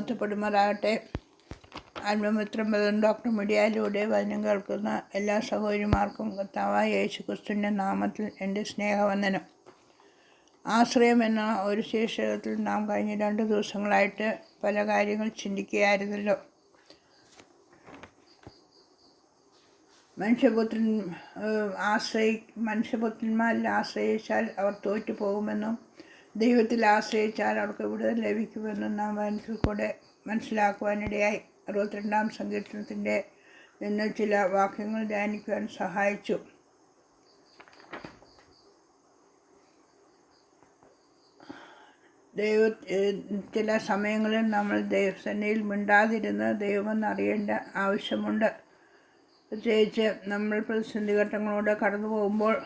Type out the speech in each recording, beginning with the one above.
മഹത്വപ്പെടുമാറാകട്ടെ ആത്മമിത്രം പദം ഡോക്ടർ മീഡിയയിലൂടെ വചനം കേൾക്കുന്ന എല്ലാ സഹോദരിമാർക്കും കർത്താവായ യേശു ക്രിസ്തുവിന്റെ നാമത്തിൽ എന്റെ സ്നേഹവന്ദനം. ആശ്രയം എന്ന ഒരു ശീർഷകത്തിൽ നാം കഴിഞ്ഞ രണ്ട് ദിവസങ്ങളായിട്ട് പല കാര്യങ്ങൾ ചിന്തിക്കുകയായിരുന്നല്ലോ. മനുഷ്യപുത്രൻ ആശ്രയി മനുഷ്യപുത്രന്മാരിൽ ആശ്രയിച്ചാൽ അവർ തോറ്റു പോകുമെന്നും ദൈവത്തിൽ ആശ്രയിച്ചാൽ അവർക്ക് വിടുതൽ ലഭിക്കുമെന്ന് നാം മനസ്സിൽ കൂടെ മനസ്സിലാക്കുവാനിടയായി. അറുപത്തിരണ്ടാം സങ്കീർത്തനത്തിന്റെ നിന്ന് ചില വാക്യങ്ങൾ ധ്യാനിക്കുവാൻ സഹായിച്ചു. ദൈവ ചില സമയങ്ങളിൽ നമ്മൾ ദൈവസേനയിൽ മിണ്ടാതിരുന്ന് ദൈവമെന്ന് അറിയേണ്ട ആവശ്യമുണ്ട്. പ്രത്യേകിച്ച് നമ്മൾ പ്രതിസന്ധി ഘട്ടങ്ങളോട് കടന്നു പോകുമ്പോൾ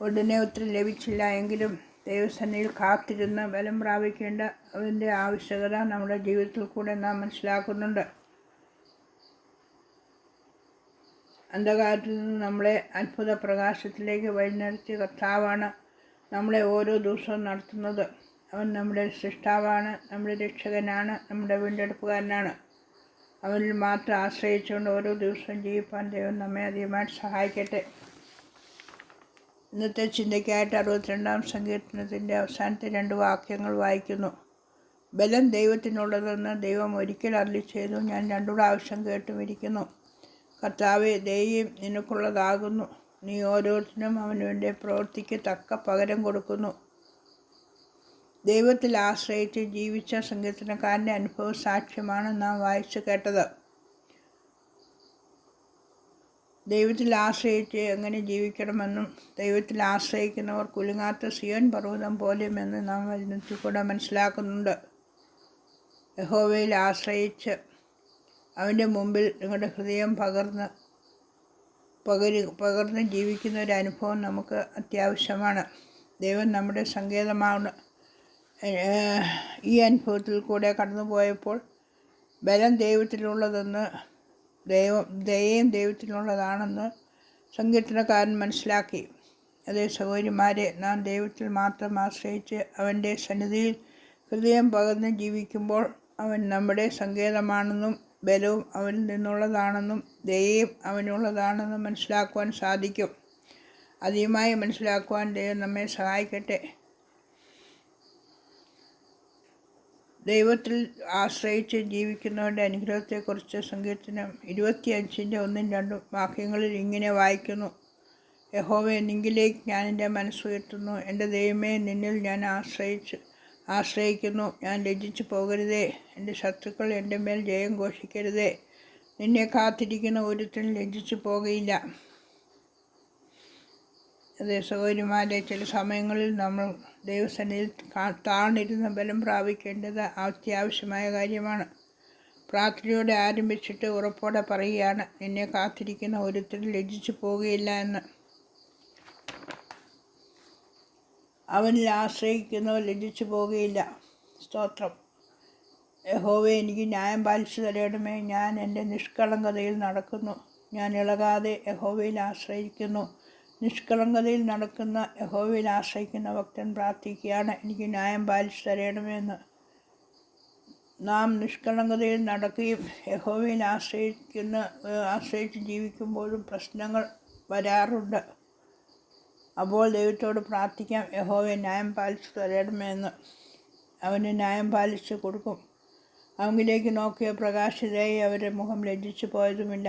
ഉടനെ ഉത്തരം ലഭിച്ചില്ല എങ്കിലും ദൈവസന്നിധിയിൽ കാത്തിരുന്ന് ബലം പ്രാപിക്കേണ്ട അതിന്റെ ആവശ്യകത നമ്മുടെ ജീവിതത്തിൽ കൂടെ നാം മനസ്സിലാക്കുന്നുണ്ട്. അന്ധകാരത്തിൽ നിന്ന് നമ്മളെ അത്ഭുത പ്രകാശത്തിലേക്ക് വഴിനിർത്തിയ കർത്താവാണ് നമ്മളെ ഓരോ ദിവസവും നടത്തുന്നത്. അവൻ നമ്മുടെ സൃഷ്ടാവാണ് നമ്മുടെ രക്ഷകനാണ് നമ്മുടെ വീണ്ടെടുപ്പുകാരനാണ്. അവനിൽ മാത്രം ആശ്രയിച്ചുകൊണ്ട് ഓരോ ദിവസവും ജീവിപ്പാൻ ദൈവം നമ്മെ അധികമായിട്ട് സഹായിക്കട്ടെ. ഇന്നത്തെ ചിന്തയ്ക്കായിട്ട് അറുപത്തിരണ്ടാം സങ്കീർത്തനത്തിന്റെ അവസാനത്തെ രണ്ട് വാക്യങ്ങൾ വായിക്കുന്നു. ബലം ദൈവത്തിനുള്ളതെന്ന് ദൈവം ഒരിക്കൽ അരളി ചെയ്തു. ഞാൻ രണ്ടു പ്രാവശ്യം കേട്ടുമിരിക്കുന്നു. കർത്താവെ ദൈവം നിനക്കുള്ളതാകുന്നു. നീ ഓരോരുത്തരും അവനവന്റെ പ്രവൃത്തിക്ക് തക്ക പകരം കൊടുക്കുന്നു. ദൈവത്തിൽ ആശ്രയിച്ച് ജീവിച്ച സങ്കീർത്തനക്കാരന്റെ അനുഭവ സാക്ഷ്യമാണ് നാം വായിച്ചു കേട്ടത്. ദൈവത്തിൽ ആശ്രയിച്ച് എങ്ങനെ ജീവിക്കണമെന്നും ദൈവത്തിൽ ആശ്രയിക്കുന്നവർ കുലുങ്ങാത്ത സിയോൻ പർവതം പോലെയുമെന്ന് നാം വചനത്തിൽ കൂടെ മനസ്സിലാക്കുന്നുണ്ട്. യഹോവയിൽ ആശ്രയിച്ച് അവന്റെ മുമ്പിൽ നിങ്ങളുടെ ഹൃദയം പകർന്ന് പകര് പകർന്ന് ജീവിക്കുന്ന ഒരു അനുഭവം നമുക്ക് അത്യാവശ്യമാണ്. ദൈവം നമ്മുടെ സങ്കേതമാണ്. ഈ അനുഭവത്തിൽ കൂടെ കടന്നു പോയപ്പോൾ ബലം ദൈവത്തിലുള്ളതെന്ന് ദൈവം ദയയും ദൈവത്തിലുള്ളതാണെന്ന് സങ്കീർത്തനക്കാരൻ മനസ്സിലാക്കി. അതേ സഹോദരിമാരെ നാം ദൈവത്തിൽ മാത്രം ആശ്രയിച്ച് അവന്റെ സന്നിധിയിൽ ഹൃദയം പകർന്ന് ജീവിക്കുമ്പോൾ അവൻ നമ്മുടെ സങ്കേതമാണെന്നും ബലവും അവനിൽ നിന്നുള്ളതാണെന്നും ദയയും അവനുള്ളതാണെന്നും മനസ്സിലാക്കുവാൻ സാധിക്കും. അധികമായി മനസ്സിലാക്കുവാൻ ദൈവം നമ്മെ സഹായിക്കട്ടെ. ദൈവത്തിൽ ആശ്രയിച്ച് ജീവിക്കുന്നവരുടെ അനുഗ്രഹത്തെക്കുറിച്ച് സങ്കീർത്തനം ഇരുപത്തിയഞ്ചിന്റെ ഒന്നും രണ്ടും വാക്യങ്ങളിൽ ഇങ്ങനെ വായിക്കുന്നു. യഹോവെ നിങ്കിലേക്ക് ഞാൻ എന്റെ മനസ്സുയർത്തുന്നു. എന്റെ ദൈവമേ നിന്നിൽ ഞാൻ ആശ്രയിച്ച് ആശ്രയിക്കുന്നു. ഞാൻ ലജ്ജിച്ചു പോകരുതേ. എന്റെ ശത്രുക്കൾ എന്റെ മേൽ ജയം ഘോഷിക്കരുതേ. നിന്നെ കാത്തിരിക്കുന്ന ഒരുത്തനും ലജ്ജിച്ചു പോകുകയില്ല അതേ സഹോദരിമാരെ ചില സമയങ്ങളിൽ നമ്മൾ ദൈവസന്നിധിയിൽ കാ- ബലം പ്രാപിക്കേണ്ടത് അത്യാവശ്യമായ കാര്യമാണ്. പ്രാർത്ഥനയോടെ ആരംഭിച്ചിട്ട് ഉറപ്പോടെ പറയുകയാണ് നിന്നെ കാത്തിരിക്കുന്ന ഒരുത്തരും ലജ്ജിച്ചു പോകുകയില്ല എന്ന്. അവനിൽ ആശ്രയിക്കുന്നവർ ലജ്ജിച്ചു പോകുകയില്ല. സ്തോത്രം. യഹോവെ എനിക്ക് ന്യായം പാലിച്ചു തരയണമേ ഞാൻ എന്റെ നിഷ്കളങ്കതയിൽ നടക്കുന്നു. ഞാൻ ഇളകാതെ യഹോവയിൽ ആശ്രയിക്കുന്നു. നിഷ്കളങ്കതയിൽ നടക്കുന്ന യഹോവയിൽ ആശ്രയിക്കുന്ന ഭക്തൻ പ്രാർത്ഥിക്കുകയാണ്. എനിക്ക് ന്യായം പാലിച്ചു തരണമേ നാം നിഷ്കളങ്കതയിൽ നടക്കുകയും യഹോവയിൽ ആശ്രയിക്കുന്ന ആശ്രയിച്ച് ജീവിക്കുമ്പോഴും പ്രശ്നങ്ങൾ വരാറുണ്ട്. അപ്പോൾ ദൈവത്തോട് പ്രാർത്ഥിക്കാം യഹോവയെ ന്യായം പാലിച്ചു തരണമെന്ന് അവന് ന്യായം പാലിച്ചു കൊടുക്കും. അവങ്കിലേക്ക് നോക്കിയ പ്രകാശിതയായി അവരുടെ മുഖം ലജ്ജിച്ചു പോയതുമില്ല.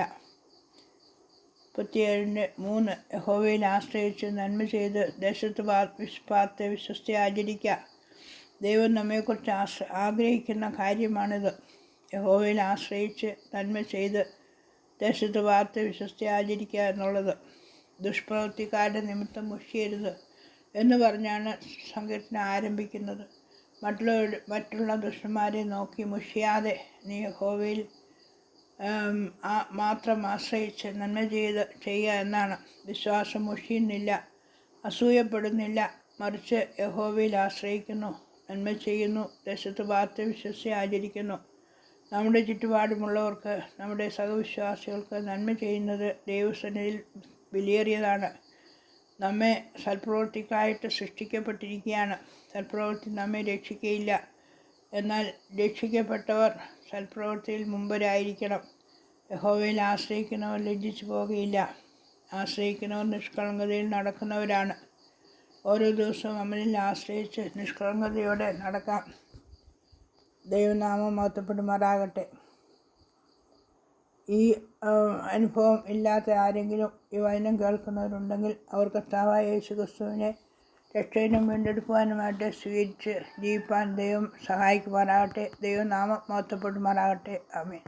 മുപ്പത്തിയേഴിന്റെ മൂന്ന് യഹോവയിൽ ആശ്രയിച്ച് നന്മ ചെയ്ത് ദേശത്ത് പാർത്ത് വിശ്വസ്തി ആചരിക്കുക ദൈവം നമ്മെക്കുറിച്ച് ആശ്ര ആഗ്രഹിക്കുന്ന കാര്യമാണിത്. യഹോവയിൽ ആശ്രയിച്ച് നന്മ ചെയ്ത് ദേശത്ത് പാർത്ത് വിശ്വസ്തി ആചരിക്കുക എന്നുള്ളത്. ദുഷ്പ്രവൃത്തിക്കാരുടെ നിമിത്തം മുഷിയരുത് എന്ന് പറഞ്ഞാണ് സംഘടന ആരംഭിക്കുന്നത്. മറ്റുള്ള മറ്റുള്ള ദുഷ്ടന്മാരെ നോക്കി മുഷിയാതെ നീ യഹോവയിൽ മാത്രം ആശ്രയിച്ച് നന്മ ചെയ്ത് ചെയ്യുക എന്നാണ്. വിശ്വാസം മുഷിയുന്നില്ല അസൂയപ്പെടുന്നില്ല. മറിച്ച് യഹോവയിൽ ആശ്രയിക്കുന്നു നന്മ ചെയ്യുന്നു ദേശത്ത് വാർത്ത വിശ്വസി ആചരിക്കുന്നു. നമ്മുടെ ചുറ്റുപാടുമുള്ളവർക്ക് നമ്മുടെ സഹവിശ്വാസികൾക്ക് നന്മ ചെയ്യുന്നത് ദൈവസന്നിധിയിൽ വിലയേറിയതാണ്. നമ്മെ സൽപ്രവൃത്തിക്കായിട്ട് സൃഷ്ടിക്കപ്പെട്ടിരിക്കുകയാണ്. സൽപ്രവൃത്തി നമ്മെ രക്ഷിക്കുകയില്ല എന്നാൽ രക്ഷിക്കപ്പെട്ടവർ സൽപ്രവൃത്തിയിൽ മുമ്പരായിരിക്കണം. യഹോവയിൽ ആശ്രയിക്കുന്നവർ ലജ്ജിച്ചു പോകുകയില്ല. ആശ്രയിക്കുന്നവർ നിഷ്കളങ്കതയിൽ നടക്കുന്നവരാണ്. ഓരോ ദിവസവും അമലിൽ ആശ്രയിച്ച് നിഷ്കളങ്കതയോടെ നടക്കാം. ദൈവനാമം മഹത്വപ്പെടുമാറാകട്ടെ. ഈ അനുഭവം ഇല്ലാത്ത ആരെങ്കിലും ഈ വചനം കേൾക്കുന്നവരുണ്ടെങ്കിൽ അവർ കർത്താവായ യേശു ക്രിസ്തുവിനെ രക്ഷയിലും വീണ്ടെടുക്കുവാനുമായിട്ട് സ്വീകരിച്ച് ജീവിപ്പാൻ ദൈവം സഹായിക്കുമാറാകട്ടെ ദൈവനാമം മഹത്വപ്പെടുമാറാകട്ടെ. ആമേൻ.